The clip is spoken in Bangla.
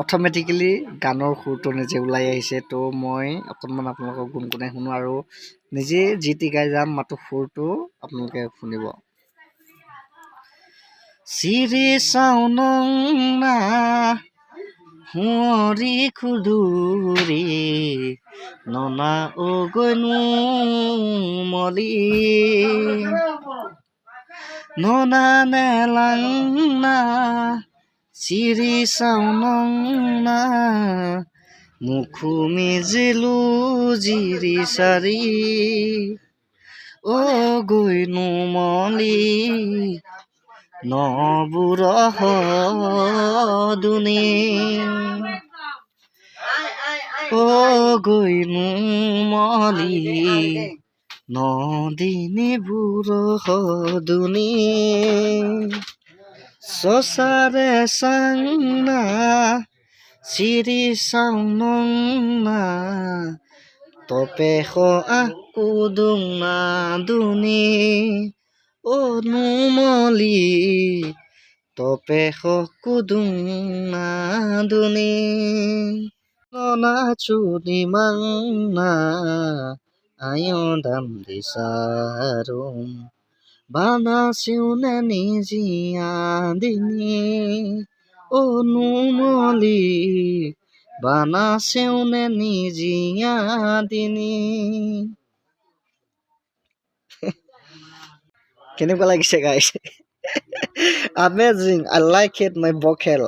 অট'মেটিকেলি গানৰ সুৰটো নিজে ওলাই আহিছে। তো মই অকণমান আপোনালোকক গুণগুণাই শুনো আৰু নিজে যি টি গাই যাম মাত্ৰ সুৰটো আপোনালোকে শুনিব। চিৰি চাউনং সুঁৱৰি খুদুৰি, ননা অগৈনো মলি ননা নেলাং না চিৰি চাউনং না মিজিলো জিৰি চাৰি। গৈনো মলি, নবুৰ দুনি অ' গৈনো মলি নদিনী দুনি চচাৰে চাংনা চিৰি চাউনং না তপেশ akuদুং না দুনি অনুমলি তপেশ কুদুং না দুনি ননা চুনি মাংনা আয়দাম দিসারুম বানা সিউনে নিজিয়া দিনি অনুমলি বানা সেউনে নিজিয়া দিনি কেনেকুৱা লাগিছে গাইছে amazing I like it my vocal